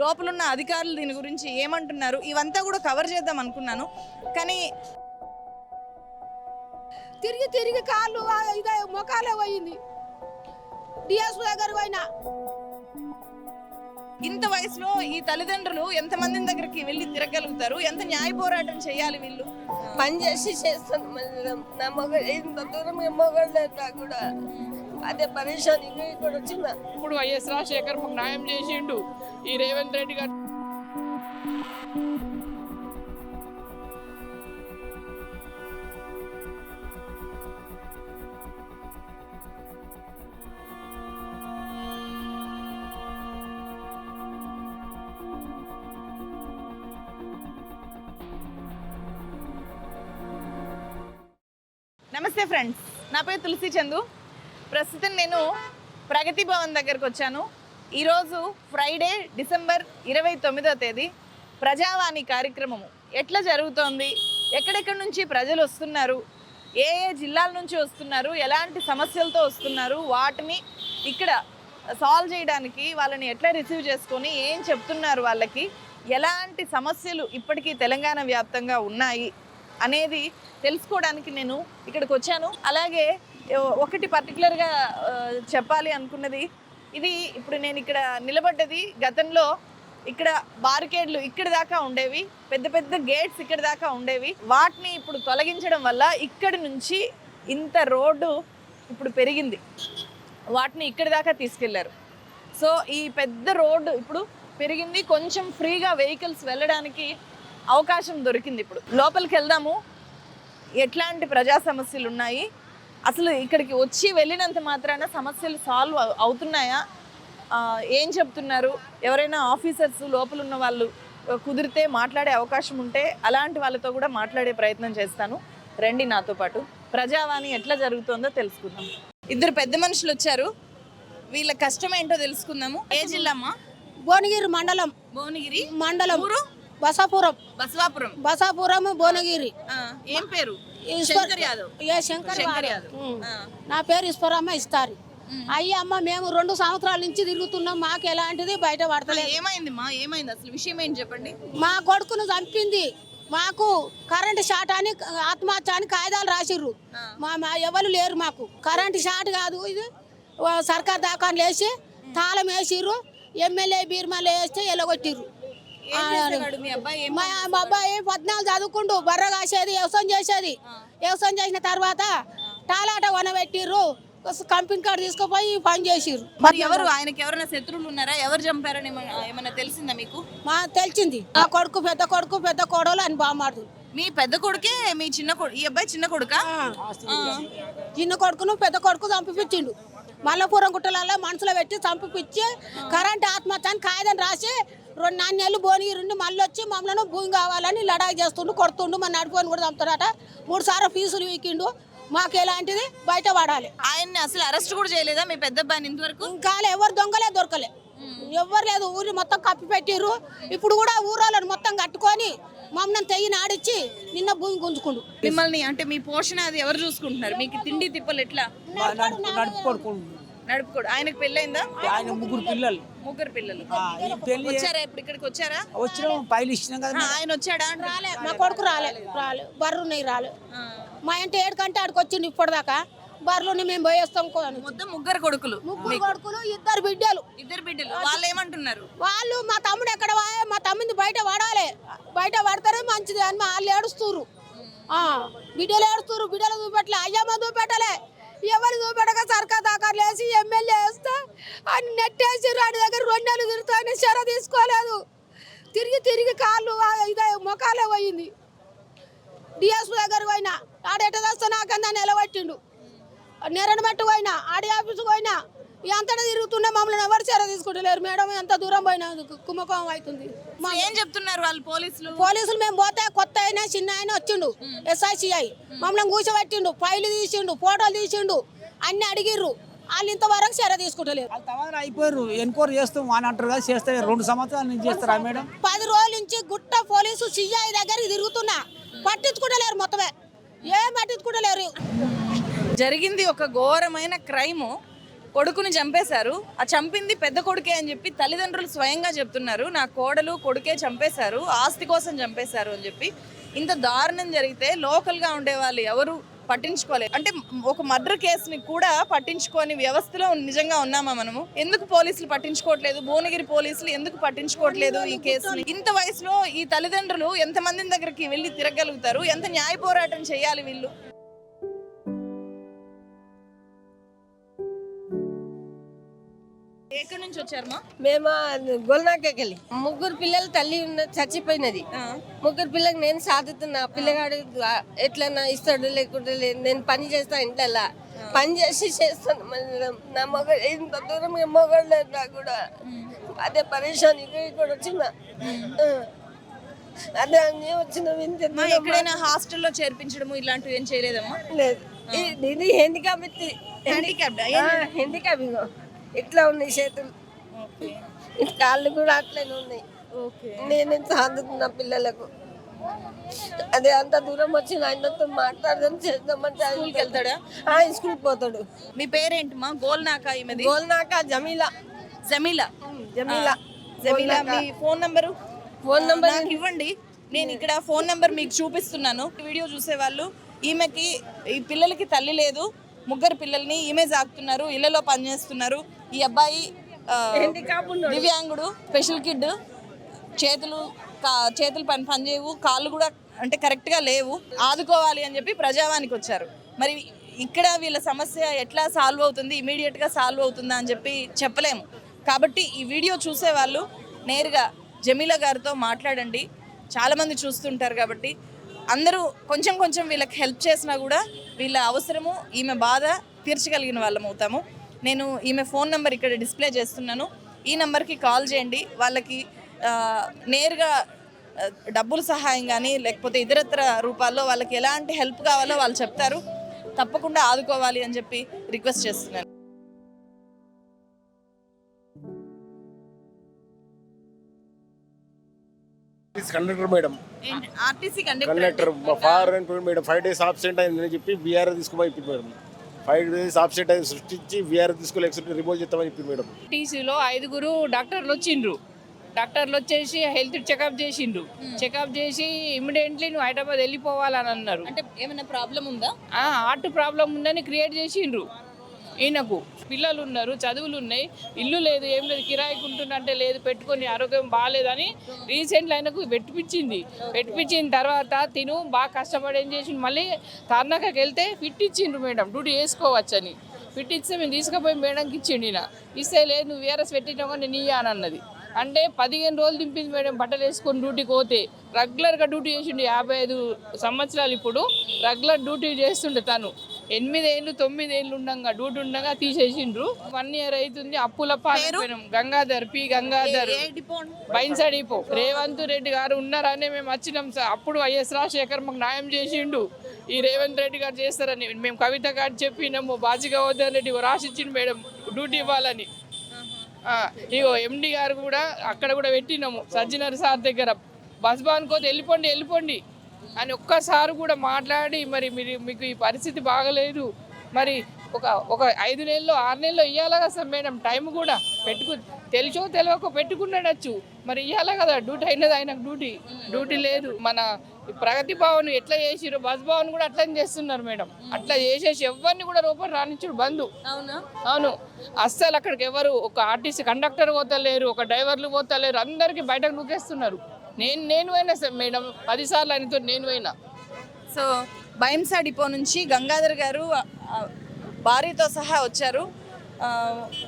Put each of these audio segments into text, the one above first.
లోపలున్న అధికారులు దీని గురించి ఏమంటున్నారు? ఇవంతా కూడా కవర్ చేద్దాం అనుకున్నాను. కానీ తిరిగి తిరిగి కాళ్ళు ఇదే మొఖాలే పోయింది. డిఎస్ దగ్గర పోయినా. ఇంత వయసులో ఈ తల్లిదండ్రులు ఎంతమంది దగ్గరికి వెళ్ళి తిరగలుగుతారు? ఎంత న్యాయ పోరాటం చేయాలి వీళ్ళు? పని చేసి చేస్తాను నా మగ ఇంత దూరం ఏ మగడు లేదు నాకు కూడా. అదే పరేషాన్ ఇంకా ఇక్కడ వచ్చిన ఇప్పుడు వైఎస్ రాజశేఖర్ మాకు న్యాయం చేసిండు. ఈ రేవంత్ రెడ్డి గారు నమస్తే ఫ్రెండ్స్. నా పేరు తులసి చందు. ప్రస్తుతం నేను ప్రగతి భవన్ దగ్గరకు వచ్చాను. ఈరోజు ఫ్రైడే డిసెంబర్ ఇరవై తొమ్మిదో తేదీ ప్రజావాణి కార్యక్రమము. ఎట్లా జరుగుతోంది? ఎక్కడెక్కడి నుంచి ప్రజలు వస్తున్నారు? ఏ ఏ జిల్లాల నుంచి వస్తున్నారు? ఎలాంటి సమస్యలతో వస్తున్నారు? వాటిని ఇక్కడ సాల్వ్ చేయడానికి వాళ్ళని ఎట్లా రిసీవ్ చేసుకొని ఏం చెప్తున్నారు వాళ్ళకి? ఎలాంటి సమస్యలు ఇప్పటికీ తెలంగాణ వ్యాప్తంగా ఉన్నాయి? అనేది తెలుసుకోవడానికి నేను ఇక్కడికి వచ్చాను. అలాగే ఒకటి పర్టికులర్గా చెప్పాలి అనుకున్నది. ఇది ఇప్పుడు నేను ఇక్కడ నిలబడ్డది గతంలో ఇక్కడ బారికేడ్లు ఇక్కడ దాకా ఉండేవి పెద్ద పెద్ద గేట్స్ ఇక్కడ దాకా ఉండేవి. వాటిని ఇప్పుడు తొలగించడం వల్ల ఇక్కడి నుంచి ఇంత రోడ్డు ఇప్పుడు పెరిగింది. వాటిని ఇక్కడ దాకా తీసుకెళ్ళారు. సో ఈ పెద్ద రోడ్డు ఇప్పుడు పెరిగింది. కొంచెం ఫ్రీగా వెహికల్స్ వెళ్ళడానికి అవకాశం దొరికింది ఇప్పుడు. లోపలికి వెళ్దాము. ఎట్లాంటి ప్రజా సమస్యలు ఉన్నాయి? అసలు ఇక్కడికి వచ్చి వెళ్ళినంత మాత్రాన సమస్యలు సాల్వ్ అవు- అవుతున్నాయా? ఏం చెప్తున్నారు? ఎవరైనా ఆఫీసర్స్ లోపల ఉన్న వాళ్ళు కుదిరితే మాట్లాడే అవకాశం ఉంటే అలాంటి వాళ్ళతో కూడా మాట్లాడే ప్రయత్నం చేస్తాను. రండి నాతో పాటు. ప్రజావాణి ఎట్లా జరుగుతుందో తెలుసుకుందాం. ఇద్దరు పెద్ద మనుషులు వచ్చారు. వీళ్ళ కష్టం ఏంటో తెలుసుకుందాము. ఏ జిల్లామ్మా? భువనగిరి మండలం. భువనగిరి? మండలం. బసాపురం. బసవాపురం. బసాపురం భువనగిరి. ఏం పేరు? శంకర్ యాదవ్ ఏ శంకర్ శంకర్ వారు. యాదవ్ ఉమ్. ఆ. నా పేరు ఈశ్వరమ్మ ఇస్తారు. ఉమ్. అయ్యి అమ్మ మేము రెండు సంవత్సరాల నుంచి తిరుగుతున్నాం మాకు ఎలాంటిది బయట పడతలేదు. ఏమైంది మా? ఏమైంది అసలు? విషయం ఏంటి చెప్పండి? మా కొడుకును చంపింది. మాకు కరెంట్ షాట్ అని ఆత్మహత్య అని కాగితాలు రాసిర్రు. మా మా ఎవరు లేరు మాకు. కరెంట్ షాట్ కాదు ఇది. సర్కార్ దాకాలు వేసి తాళం వేసిర్రు. ఎమ్మెల్యే బీర్మాలు వేస్తే ఎలగొట్టిర్రు. మీ అబ్బాయి? పద్నాలుగు చదువుకుంటూ బర్ర కాసేది వ్యవసాయం చేసేది. వ్యవసాయం చేసిన తర్వాత టాలాట వనబెట్టిర్రు కంపెనీ కాడ తీసుకుపోయి పని చేసిర్రు. మరి ఎవరు ఆయనకి ఎవరైనా శత్రువులు ఉన్నారా? ఎవరు చంపారని ఏమన్నా తెలిసిందా మీకు? మా తెలిసింది. నా కొడుకు పెద్ద కొడుకు పెద్ద కోడలు అని బామాడు మీ పెద్ద కొడుకే మీ చిన్న కొడుకు ఈ అబ్బాయి చిన్న కొడుకా? చిన్న కొడుకును పెద్ద కొడుకు చంపిపించిండు మల్లపురం గుట్టలలో మనసులో పెట్టి చంపిపించి కరెంట్ ఆత్మహత్య అని కాగితం రాసి రెండు నాణ్యాలు భువనగిరి మళ్ళీ వచ్చి మమ్మల్ని భూమి కావాలని లడాయి చేస్తుండు కొడుతుండు మన నడిపోని కూడా చంపుతాడట మూడు సార్లు ఫీజులు వీకిండు. మాకు ఎలాంటిది? బయట పడాలి ఆయన్ని అసలు అరెస్ట్ కూడా చేయలేదా మీ పెద్ద అబ్బాయిని ఇంతవరకు? ఇంకా ఎవరు దొంగలే దొరకలే. ఎవరు లేదు ఊరి మొత్తం కప్పి పెట్టిర్రు. ఇప్పుడు కూడా ఊరోళ్ళని మొత్తం కట్టుకొని మమ్మల్ని తెయ్యి నాడిచ్చి నిన్న భూమి గుంజుకుండు. మిమ్మల్ని అంటే మీ పోషణ అది ఎవరు చూసుకుంటున్నారు? మీకు తిండి తిప్పలు ఎట్లా? నడుపుకోడు. ఆయనకు పెళ్ళైందా? ఆయన ముగ్గురు పిల్లలు. ముగ్గురు పిల్లలు. వచ్చారా ఇప్పుడు ఇక్కడికి వచ్చారా? వచ్చిన పైలు ఇచ్చినాం కదా ఆయన వచ్చాడా. రాలే. మా కొడుకు రాలే. రాలే. బర్రు నెయ్యి రాలే. మా ఇంటి ఏడు కంటే ఆడికి వచ్చిండు ఇప్పటిదాకా. బర్రెలు మేము పోయేస్తాం కోని మొత్తం ముగ్గురు కొడుకులు. ముగ్గురు కొడుకులు ఇద్దరు బిడ్డలు. ఇద్దరు బిడ్డలు. వాళ్ళు ఏమంటున్నారు? వాళ్ళు మా తమ్ముడు ఎక్కడ వాయే మా తమ్ముడిని బయట పడాలి బయట పడతారే మంచిది అని మా వాళ్ళు ఏడుస్తురు ఆ, బిడ్డలు ఏడుస్తురు బిడ్డలు చూపెట్టలే. అయ్యమ్మ చూపెట్టలే. ఎవరు చూపెట్టక సర్కార్ లేచి ఎమ్మెల్యే వేస్తే ఆయన నెట్టేసి రాడి దగ్గర రెండు నెలలు తిరుగుతా ఆయన చెర తీసుకోలేదు. తిరిగి తిరిగి కాళ్ళు ఇదే మొఖాలే పోయింది. డిఎస్ దగ్గర పోయినా ఆడెట తెస్తే నాకన్నా నిలబట్టిండు? నెరడమట్టు పోయినా ఆడి ఆఫీసుకు పోయినా ఎంతటా తిరుగుతున్నా మమ్మల్ని ఎవరు చర్య తీసుకుంటలేరు? మేడం ఎంత దూరం పోయినా కుంభకోణం అవుతుంది. మా ఏం చెప్తున్నారు వాళ్ళు పోలీసులు? పోలీసులు మేము పోతే కొత్త అయినా చిన్న ఆయన వచ్చిండు ఎస్ఐసిఐ మమ్మల్ని కూర్చోబెట్టిండు ఫైలు తీసిండు ఫోటోలు తీసిండు అన్ని అడిగిర్రు. వాళ్ళు ఇంతవరకు చర్య వాళ్ళు తమాదన అయిపోయారు. ఎన్క్వైరీ చేస్తాం అని అంటారు కదా చేస్తే రెండు సంవత్సరాల నుంచి చేస్తారా మేడం? పది రోజుల నుంచి గుట్ట పోలీసు సిఐ దగ్గరికి తిరుగుతున్నా. పట్టించుకుంటలేరు మొత్తమే. ఏం పట్టించుకుంటలేరు. జరిగింది ఒక ఘోరమైన క్రైమ్. కొడుకుని చంపేశారు. ఆ చంపింది పెద్ద కొడుకే అని చెప్పి తల్లిదండ్రులు స్వయంగా చెప్తున్నారు. నా కోడలు కొడుకే చంపేశారు. ఆస్తి కోసం చంపేశారు అని చెప్పి. ఇంత దారుణం జరిగితే లోకల్గా ఉండే వాళ్ళు ఎవరు? పట్టించుకోలేదు. అంటే ఒక మర్డర్ కేసుని కూడా పట్టించుకోని వ్యవస్థలో నిజంగా ఉన్నామా మనము? ఎందుకు పోలీసులు పట్టించుకోవట్లేదు? భువనగిరి పోలీసులు ఎందుకు పట్టించుకోవట్లేదు ఈ కేసుని? ఇంత వయసులో ఈ తల్లిదండ్రులు ఎంత మంది దగ్గరికి వెళ్ళి తిరగలుగుతారు ఎంత న్యాయ పోరాటం చేయాలి వీళ్ళు? ఎక్కడి నుంచి వచ్చారమ్మా మేము గొల్నాకెళ్ళి ముగ్గురు పిల్లలు తల్లి ఉన్న చచ్చిపోయినది. ముగ్గురు పిల్లకి నేను సాదుతున్నా పిల్లగాడు ఎట్లన్నా ఇస్తాడు లేకుంటే నేను పని చేస్తా ఇంట్లో పని చేసి చేస్తాను. మేడం నా మగ ఇంత దూరం ఏ మొగడు లేదు నాకు కూడా. అదే పరేషాన్ ఇక్కడ ఇక్కడ వచ్చిన. అదే అన్నీ వచ్చిన ఎక్కడైనా హాస్టల్లో చేర్పించడము ఇలాంటివి ఏం చేయలేదమ్మా లేదు. ఇది హ్యాండిక్యాప్ హ్యాండిక్యాప్ ఇగో ఇట్లా ఉన్నాయి చేతులు? కాళ్ళు కూడా అట్లనే ఉన్నాయి. నేనే సాదుతున్నా పిల్లలకు. అదే అంత దూరం వచ్చి ఆయనతో మాట్లాడదాం చేద్దామంటే స్కూల్కి వెళ్తాడా? ఆ స్కూల్ పోతాడు. మీ పేరేంటమ్మా? గోల్నాక ఈమెది? గోల్నాక జమీలా. జమీలా. జమీలా. జమీలా. మీ ఫోన్ నంబరు? ఫోన్ నంబర్ నాకు ఇవ్వండి. నేను ఇక్కడ ఫోన్ నంబర్ మీకు చూపిస్తున్నాను. వీడియో చూసే వాళ్ళు ఈమెకి ఈ పిల్లలకి తల్లి లేదు. ముగ్గురు పిల్లల్ని ఈమె సాకుతున్నారు ఇళ్ళలో పనిచేస్తున్నారు. ఈ అబ్బాయి దివ్యాంగుడు స్పెషల్ కిడ్. చేతులు చేతులు పని పనిచేయవు కాళ్ళు కూడా అంటే కరెక్ట్గా లేవు. ఆదుకోవాలి అని చెప్పి ప్రజావానికి వచ్చారు. మరి ఇక్కడ వీళ్ళ సమస్య ఎట్లా సాల్వ్ అవుతుంది? ఇమీడియట్గా సాల్వ్ అవుతుందా అని చెప్పి చెప్పలేము. కాబట్టి ఈ వీడియో చూసే వాళ్ళు నేరుగా జమీలా గారితో మాట్లాడండి. చాలామంది చూస్తుంటారు కాబట్టి అందరూ కొంచెం కొంచెం వీళ్ళకి హెల్ప్ చేసినా కూడా వీళ్ళ అవసరము ఈమె బాధ తీర్చగలిగిన వాళ్ళం అవుతాము. నేను ఈమె ఫోన్ నెంబర్ ఇక్కడ డిస్ప్లే చేస్తున్నాను. ఈ నెంబర్కి కాల్ చేయండి. వాళ్ళకి నేరుగా డబ్బులు డబ్బుల సహాయం కానీ లేకపోతే ఇతరత్ర రూపాల్లో వాళ్ళకి ఎలాంటి హెల్ప్ కావాలో వాళ్ళు చెప్తారు. తప్పకుండా ఆదుకోవాలి అని చెప్పి రిక్వెస్ట్ చేస్తున్నాను. Conductor madam. ఆర్టీసీ కండక్టర్ మా ఫాదర్ అని మేడం. ఫైవ్ డేస్ ఆబ్సెంట్ అయిందని చెప్పి బీఆర్ తీసుకోమని చెప్పింది మేడం. ఫైవ్ డేస్ ఆబ్సెంట్ అయింది సృష్టించి బీఆర్ తీసుకోలేకపోతే రిమూవ్ చేస్తామని చెప్పింది మేడం. టీసీలో ఐదుగురు డాక్టర్లు వచ్చిండ్రు. డాక్టర్లు వచ్చేసి హెల్త్ చెకప్ చేసిండ్రు. చెకప్ చేసి ఇమ్మీడియట్లీ నువ్వు హైదరాబాద్ వెళ్ళిపోవాలని అన్నారు. అంటే ఏమైనా ప్రాబ్లం ఉందా? ఆ, హార్ట్ ప్రాబ్లం ఉందని క్రియేట్ చేసిండ్రు. ఈయనకు పిల్లలు ఉన్నారు చదువులు ఉన్నాయి ఇల్లు లేదు ఏం లేదు కిరాయికి ఉంటుందంటే లేదు పెట్టుకొని ఆరోగ్యం బాగాలేదని రీసెంట్లీ ఆయనకు పెట్టిపించింది. పెట్టిపించిన తర్వాత తిను బాగా కష్టపడి ఏం చేసిండు? మళ్ళీ తర్నాకకి వెళ్తే ఫిట్ ఇచ్చిండ్రు మేడం డ్యూటీ వేసుకోవచ్చని. ఫిట్ ఇస్తే మేము తీసుకుపోయి మేడంకి ఇచ్చిండు ఈయన. ఇస్తే లేదు నువ్వు వేరస్ పెట్టినావు నేను ఇయ్య అని అన్నది. అంటే పదిహేను రోజులు దింపింది మేడం బట్టలు వేసుకొని డ్యూటీకి పోతే. రెగ్యులర్గా డ్యూటీ చేసిండు యాభై ఐదు సంవత్సరాలు ఇప్పుడు. రెగ్యులర్ డ్యూటీ చేస్తుండే తను. ఎనిమిది ఏళ్ళు తొమ్మిది ఏళ్ళు ఉండగా డ్యూటీ ఉండగా తీసేసిండ్రు. వన్ ఇయర్ అవుతుంది అప్పుల పాలైపోయినాం గంగాధర్ పి. గంగాధర్? బైన్సా డిపో. రేవంత్ రెడ్డి గారు ఉన్నారనే మేము వచ్చినాం సార్. అప్పుడు వైఎస్ రాజశేఖర్ మాకు న్యాయం చేసిండు. ఈ రేవంత్ రెడ్డి గారు చేస్తారని మేము కవిత గారు చెప్పినాము. బాజిగా రెడ్డి రాసిచ్చిండు మేడం డ్యూటీ ఇవ్వాలని. ఇగో ఎండి గారు కూడా అక్కడ కూడా పెట్టినాము. సజ్జనర్ సార్ దగ్గర. బస్ బాన్కోతే వెళ్ళిపోండి వెళ్ళిపోండి. అని ఒక్కసారి కూడా మాట్లాడి మరి మీరు మీకు ఈ పరిస్థితి బాగలేదు. మరి ఒక ఒక ఐదు నెలలు ఆరు నెలలు ఇవ్వాలి కదా సార్ మేడం? టైం కూడా పెట్టుకు తెలుసో తెలియక పెట్టుకున్నాడచ్చు. మరి ఇవ్వాలి కదా? డ్యూటీ అయినది ఆయనకు డ్యూటీ. డ్యూటీ లేదు. మన ప్రగతి భవన్ ఎట్లా చేసిరు బస్ భవన్ కూడా అట్లనే చేస్తున్నారు మేడం. అట్లా చేసేసి ఎవరిని కూడా రూపాయలు రానిచ్చుడు బంధు అవునా? అవును. అస్సలు అక్కడికి ఎవరు ఒక ఆర్టీసీ కండక్టర్ పోతలేరు ఒక డ్రైవర్లు పోతలేరు అందరికీ బయటకు నూకేస్తున్నారు. నేను నేను పోయినా సార్ మేడం. పదిసార్లు ఆయనతో నేను పోయినా. సో భయంసా డిపో నుంచి గంగాధర్ గారు భార్యతో సహా వచ్చారు.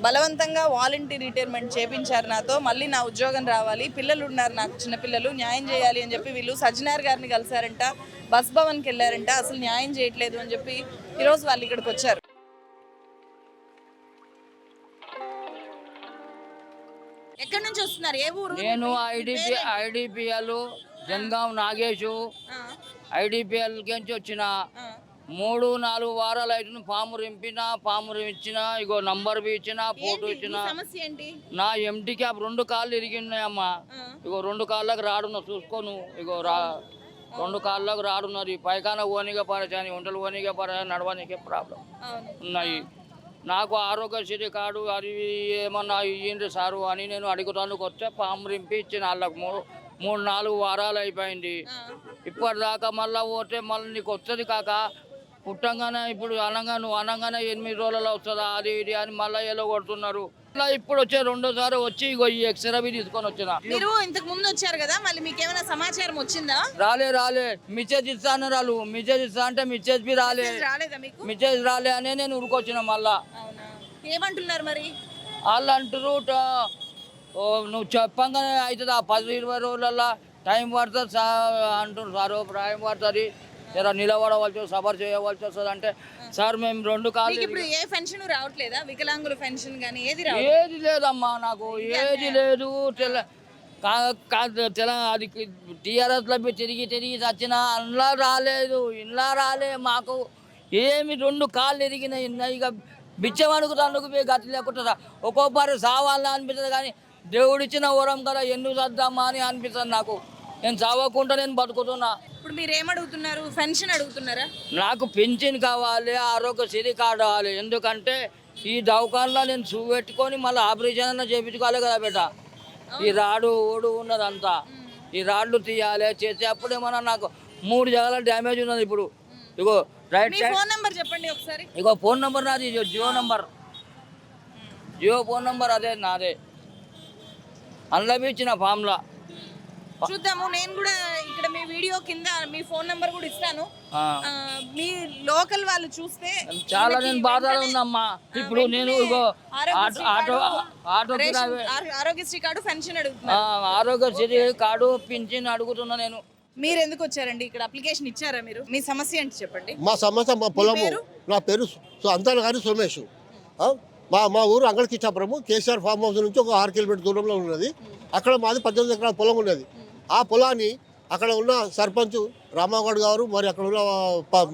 బలవంతంగా వాలంటీర్ రిటైర్మెంట్ చేపించారు నాతో. మళ్ళీ నా ఉద్యోగం రావాలి. పిల్లలు ఉన్నారు నాకు చిన్నపిల్లలు న్యాయం చేయాలి అని చెప్పి వీళ్ళు సజ్జనార్ గారిని కలిసారంట బస్ భవన్కి వెళ్ళారంట. అసలు న్యాయం చేయట్లేదు అని చెప్పి ఈరోజు వాళ్ళు ఇక్కడికి వచ్చారు. నుంచి వస్తున్నారు? ఏ ఊరు? నేను ఐడిపి ఐడిపిఎల్ జనగాం నాగేషు ఆ, ఐడిపిఎల్ నుంచి వచ్చిన. మూడు నాలుగు వారాలు అయితే పాము రింపిన పాము రించిన ఇగో నంబర్ బి ఇచ్చిన ఫోటో? ఇచ్చిన. నా ఎంటీ క్యాప్ రెండు కాళ్ళు ఇరిగినాయమ్మా. ఇగో రెండు కాళ్ళకు రాడున్నా చూసుకోను. ఇగో రా. రెండు కాళ్ళకు రాడున్నారు. ఈ పైకాన ఓనిగా పరచాని ఒంటలు ఓనిగా పరచాని నడవనికే ప్రాబ్లం. ఉన్నాయి. నాకు ఆరోగ్యశ్రీ కార్డు అది ఏమన్నా ఇయ్యండి సారు అని నేను అడుగుతానికి వస్తే పాము రింపి ఇచ్చిన వాళ్ళకి మూడు మూడు నాలుగు వారాలు అయిపోయింది. ఇప్పటిదాకా మళ్ళీ పోతే మళ్ళీ నీకు వస్తుంది కాక పుట్టంగానే ఇప్పుడు అనగా నువ్వు అనగానే ఎనిమిది రోజులలో వస్తుందా? అది ఇది అని మళ్ళీ ఎలో మళ్ళీ ఇప్పుడు వచ్చే రెండోసారి వచ్చి ఇగో ఈ ఎక్స్రే తీసుకొని వచ్చిన. మీరు ఇంతకు ముందు వచ్చారు కదా మళ్ళీ మీకు ఏమైనా సమాచారం వచ్చిందా? రాలే రాలే. మిసేజ్ ఇస్తా అన్నారు వాళ్ళు మిసేజ్ ఇస్తా అంటే మిసేజ్ బి రాలే. రాలేదా మీకు? మిసేజ్ రాలే అనే నేను ఉరుకొచ్చిన మళ్ళా. అవునా? ఏమంటున్నారు మరి? వాళ్ళు అంటారు "ట- ఓ నువ్వు చెప్పంగానే అవుతుంది ఆ పది ఇరవై రోజులల్లో టైం పడుతుంది సా అంటారు సార్ టైం పడుతుంది. జర నిలబడవలసి సఫర్ చేయవలసి వస్తుంది. అంటే సార్ మేము రెండు మీకు కాళ్ళు ఇప్పుడు ఏ పెన్షన్ రావట్లేదా? వికలాంగుల పెన్షన్ కానీ ఏది రావు ఏది లేదమ్మా నాకు ఏది లేదు. తెల కా- కా- తెల అది టీఆర్ఎస్లో తిరిగి తిరిగి చచ్చిన అందులో రాలేదు ఇంట్లో రాలే మాకు. ఏమి రెండు కాళ్ళు ఎరిగినాయి ఇక బిచ్చమనుకు తండుకు పోయి గతి లేకుండా ఒక్కొక్కరు సావాలని అనిపిస్తుంది కానీ దేవుడిచ్చిన వరం కదా ఎందుకు చద్దామా అని అనిపిస్తుంది నాకు. నేను చావకుండా నేను బతుకుతున్నా. ఇప్పుడు మీరు ఏమడుగుతున్నారు పెన్షన్ అడుగుతున్నారా? నాకు పెన్షన్ కావాలి ఆరోగ్యశ్రీ కార్డు కావాలి. ఎందుకంటే ఈ దవాఖానలో నేను చూపెట్టుకొని మళ్ళీ ఆపరేషన్ అన్న చేయించుకోవాలి కదా బిడ్డ. ఈ రాడు ఓడు ఉన్నదంతా. ఈ రాడ్లు తీయాలి చేసే అప్పుడు ఏమన్నా నాకు మూడు జగల డ్యామేజ్ ఉన్నది ఇప్పుడు. ఇగో రైట్ ఫోన్ నెంబర్ చెప్పండి ఒకసారి. ఇగో ఫోన్ నెంబర్ నాది Jio number. Jio phone number అదే నాదే. అందులో ఇచ్చిన ఫామ్లా. చూద్దాము. నేను కూడా ఇక్కడ మీ వీడియో కింద మీ ఫోన్ నెంబర్ కూడా ఇస్తాను. మీ లోకల్ వాళ్ళు చూస్తే చాలా నేను బాధలో ఆ, ఇప్పుడు నేను Aarogyasri auto auto card, Aarogyasri pension అడుగుతున్నారు. ఆరోగ్యశ్రీ కార్డు పింఛన్ అడుగుతున్నా నేను. మీరు ఎందుకు వచ్చారండి? ఇక్కడ అప్లికేషన్ ఇచ్చారా మీరు? మీ సమస్య ఏంటి చెప్పండి. మా సమస్య మా పొలము? నా పేరు సు- అంతాన గారి సోమేష్. ఆ, మా మా ఊరు అంగళకిచ్చాపురము కేసీఆర్ ఫామ్ హౌస్ నుంచి ఒక ఆరు కిలోమీటర్ దూరంలో ఉన్నది. అక్కడ మాది పద్దెనిమిది ఎకరాల పొలం ఉన్నది. ఆ పొలాన్ని అక్కడ ఉన్న సర్పంచ్ రామాగౌడ్ గారు మరి అక్కడ ఉన్న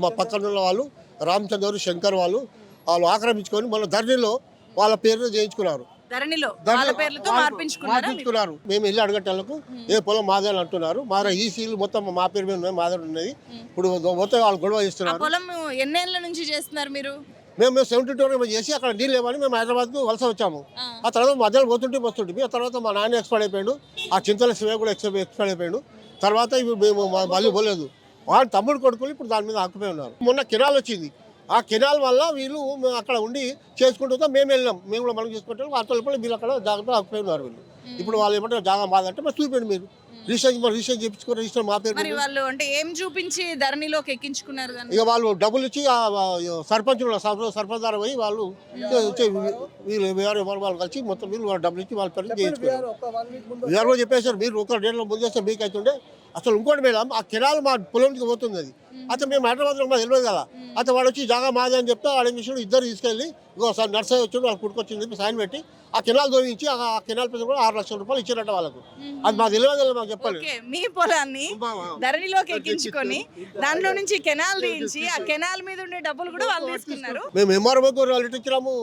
మా పక్కన ఉన్న వాళ్ళు రామచంద్ర గారు శంకర్ వాళ్ళు వాళ్ళు ఆక్రమించుకొని మన ధరణిలో వాళ్ళ పేరును చేయించుకున్నారు. మార్పించుకున్నారా మీరు? మార్పించుకున్నారు. మేము వెళ్ళి అడగటాలకు ఏ పొలం మాదే అని అంటున్నారు మా ఈసీలు మొత్తం మా పేరు మీద మాదే ఉన్నది. ఇప్పుడు మొత్తం వాళ్ళు గొడవ చేస్తున్నారు. పొలం ఎన్నేళ్ళ నుంచి చేస్తున్నారు మీరు? మేము మేము సెవెంటీ టూ చేసి అక్కడ నీళ్ళు లేవని మేము హైదరాబాద్కు వలస వచ్చాము. ఆ. తర్వాత మధ్యలో పోతుంటే వస్తుంటే ఆ తర్వాత మా నాన్న ఎక్స్పైర్ అయిపోయాడు. ఆ చింతల శివ కూడా ఎక్స్ ఎక్స్పైర్ అయిపోయాడు. తర్వాత ఇవి మేము మళ్ళీ పోలేదు. వాళ్ళ తమ్ముడు కొడుకులు ఇప్పుడు దాని మీద ఆకుపోయి ఉన్నారు. మొన్న కెనాల్ వచ్చింది. ఆ కెనాల్ వల్ల వీళ్ళు మేము అక్కడ ఉండి చేసుకుంటూ మేము వెళ్ళాం మేము కూడా మనం చేసుకుంటాం వాళ్ళ తరపున వీళ్ళు అక్కడ జాగ్రత్త ఆకుపోయి ఉన్నారు వీళ్ళు. ఇప్పుడు వాళ్ళు ఏమంటారు జాగా మాదంటే మరి చూపించండి మీరు. రిజిస్టర్ మరి రిజిస్టర్ చేయించుకో రిజిస్టర్ మా పేరు మరి మీద. వాళ్ళు అంటే ఏం చూపించి ధరణిలోకి ఎక్కించుకున్నారు ఇక వాళ్ళు డబ్బులు ఇచ్చి ఆ సర్పంచ్ సర్పంచ్ ద్వారా పోయి వాళ్ళు వీళ్ళు వేరే వాళ్ళు వాళ్ళు కలిసి మొత్తం వీళ్ళు వాళ్ళు డబ్బులు ఇచ్చి వాళ్ళ పేరు చేయించుకున్నారు. ఎవరో చెప్పేశారు మీరు ఒక డేట్లో ముందు చేస్తే మీకు అవుతుండే అసలు ఇంకోటి మేడం ఆ కెనాల్ మా పొలంకి పోతుంది అది. అయితే మేము హైదరాబాద్లో మాకు తెలియదు కదా. అయితే వాడు వచ్చి జాగా మాదే అని చెప్తే వాడు ఏం చేసాడు? ఇద్దరు తీసుకెళ్ళి ఇంకో సార్ నర్సరీ వచ్చాడు వాళ్ళు కుట్టుకొచ్చింది చెప్పి సైన్ పెట్టి ఆ కెనాల్ దోవించి ఆ కెనాల్ పెద్ద కూడా ఆరు లక్షల రూపాయలు ఇచ్చారట వాళ్ళకు. అది మాకు తెలియదు మాకు చెప్పాలి ఓకే మీ పొలాన్ని ధరణిలోకి ఎక్కించుకొని దాంట్లో నుంచి కెనాల్ తీయించి ఆ కెనాల్ మీద ఉండే డబ్బులు కూడా వాళ్ళు తీసుకున్నారు. మేము ఎంఆర్ఓకి లెటర్ ఇచ్చినాము.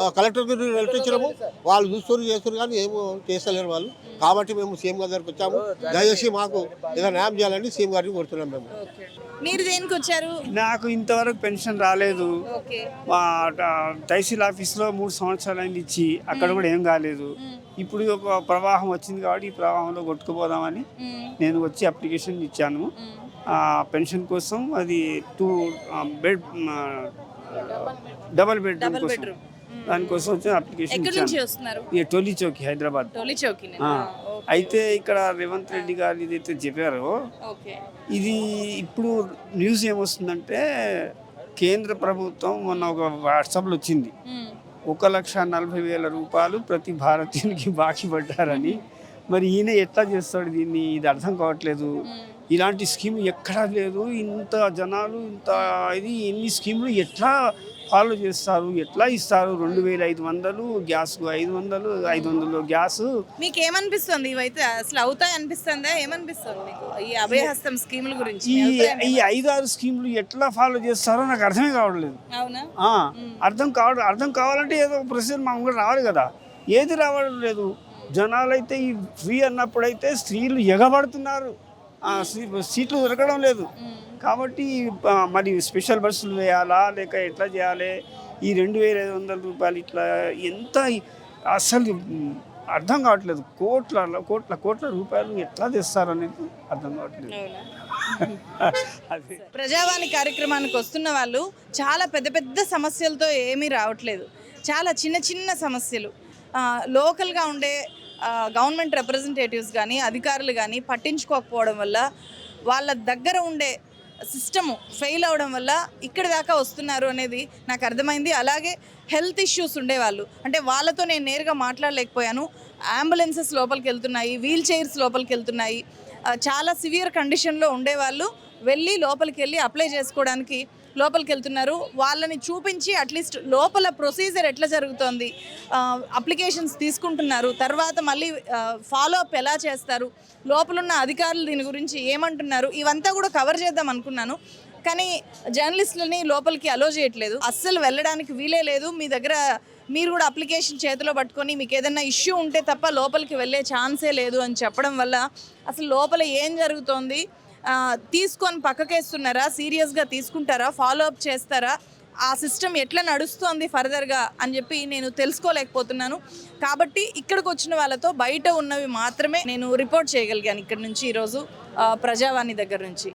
ఆ, కలెక్టర్కి లెటర్ ఇచ్చినాము. వాళ్ళు చూస్తారు చేస్తారు కానీ ఏమో చేస్తలేరు వాళ్ళు. కాబట్టి మేము సీఎం గారి దగ్గరికి వచ్చాము. దయచేసి మాకు ఏదైనా న్యాయం చేయాలని సీఎం గారికి కోరుతున్నాం మేము. మీరు దేనికి వచ్చారు? నాకు ఇంతవరకు పెన్షన్ రాలేదు. తహసీల్ ఆఫీస్లో మూడు సంవత్సరాలు అయింది ఇచ్చి అక్కడ కూడా ఏం కాలేదు. ఇప్పుడు ఒక ప్రవాహం వచ్చింది కాబట్టి ఈ ప్రవాహంలో కొట్టుకుపోదామని నేను వచ్చి అప్లికేషన్ ఇచ్చాను. ఆ పెన్షన్ కోసం అది టూ బెడ్ డబల్ బెడ్రూమ్ కోసం. దానికోసం వచ్చి అప్లికేషన్ ఇచ్చాను. టోలీ చౌక్ హైదరాబాద్. టోలీ చౌకి. అయితే ఇక్కడ రేవంత్ రెడ్డి గారు ఏదైతే చెప్పారో ఇది ఇప్పుడు న్యూస్ ఏమొస్తుందంటే కేంద్ర ప్రభుత్వం మొన్న ఒక వాట్సాప్లో వచ్చింది. ఒక లక్ష నలభై వేల రూపాయలు ప్రతి భారతీయునికి బాకీ పడ్డారని. మరి ఈయన ఎట్లా చేస్తాడు దీన్ని? ఇది అర్థం కావట్లేదు. ఇలాంటి స్కీమ్ ఎక్కడా లేదు. ఇంత జనాలు ఇంత ఇది ఎన్ని స్కీములు ఎట్లా ఫాలో చేస్తారు ఎట్లా ఇస్తారు? రెండు వేల ఐదు వందలు గ్యాస్కు ఐదు వందలు ఐదు వందలు గ్యాస్. మీకు ఏమనిపిస్తుంది ఇవైతే అసలు అవుతాయి అనిపిస్తుందా? ఏమనిపిస్తుంది మీకు? ఈ అభయహస్తం స్కీముల గురించి ఈ ఐదు ఆరు స్కీములు ఎట్లా ఫాలో చేస్తారో నాకు అర్థమే కావట్లేదు. అవునా? ఆ, అర్థం కావడం అర్థం కావాలంటే ఏదో ఒక ప్రొసీజర్ మా కూడా రావాలి కదా. ఏది రావడం లేదు. జనాలైతే ఈ ఫ్రీ అన్నప్పుడైతే స్త్రీలు ఎగబడుతున్నారు. ఆ, సీ- సీట్లు దొరకడం లేదు. కాబట్టి మరి స్పెషల్ బస్సులు వేయాలా? లేక ఎట్లా చేయాలి? ఈ రెండు వేల ఐదు వందల రూపాయలు ఇట్లా ఎంత అసలు అర్థం కావట్లేదు. కోట్ల కోట్ల కోట్ల రూపాయలు ఎట్లా తెస్తారు అనేది అర్థం కావట్లేదు. అదే. ప్రజావాణి కార్యక్రమానికి వస్తున్న వాళ్ళు చాలా పెద్ద పెద్ద సమస్యలతో ఏమీ రావట్లేదు. చాలా చిన్న చిన్న సమస్యలు. లోకల్గా ఉండే గవర్నమెంట్ రిప్రజెంటేటివ్స్ కానీ అధికారులు కానీ పట్టించుకోకపోవడం వల్ల వాళ్ళ దగ్గర ఉండే సిస్టము ఫెయిల్ అవడం వల్ల ఇక్కడి దాకా వస్తున్నారు అనేది నాకు అర్థమైంది. అలాగే హెల్త్ ఇష్యూస్ ఉండేవాళ్ళు. అంటే వాళ్ళతో నేను నేరుగా మాట్లాడలేకపోయాను. అంబులెన్సెస్ లోపలికి వెళ్తున్నాయి వీల్ చైర్స్ లోపలికి వెళ్తున్నాయి. చాలా సివియర్ కండిషన్లో ఉండేవాళ్ళు. వెళ్ళి లోపలికి వెళ్ళి అప్లై చేసుకోవడానికి లోపలికి వెళ్తున్నారు వాళ్ళని చూపించి అట్లీస్ట్ లోపల ప్రొసీజర్ ఎట్లా జరుగుతోంది అప్లికేషన్స్ తీసుకుంటున్నారు. తర్వాత మళ్ళీ ఫాలో అప్ ఎలా చేస్తారు లోపలున్న అధికారులు దీని గురించి ఏమంటున్నారు ఇవంతా కూడా కవర్ చేద్దాం అనుకున్నాను. కానీ జర్నలిస్టులని లోపలికి అలో చేయట్లేదు. అస్సలు వెళ్ళడానికి వీలే లేదు. మీ దగ్గర మీరు కూడా అప్లికేషన్ చేతిలో పట్టుకొని మీకు ఏదైనా ఇష్యూ ఉంటే తప్ప లోపలికి వెళ్ళే ఛాన్సే లేదు అని చెప్పడం వల్ల అసలు లోపల ఏం జరుగుతోంది తీసుకొని పక్కకేస్తున్నారా? సీరియస్గా తీసుకుంటారా? ఫాలో అప్ చేస్తారా? ఆ సిస్టమ్ ఎట్లా నడుస్తోంది ఫర్దర్గా అని చెప్పి నేను తెలుసుకోలేకపోతున్నాను. కాబట్టి ఇక్కడికి వచ్చిన వాళ్ళతో బయట ఉన్నవి మాత్రమే నేను రిపోర్ట్ చేయగలిగాను ఇక్కడ నుంచి ఈరోజు ప్రజావాణి దగ్గర నుంచి.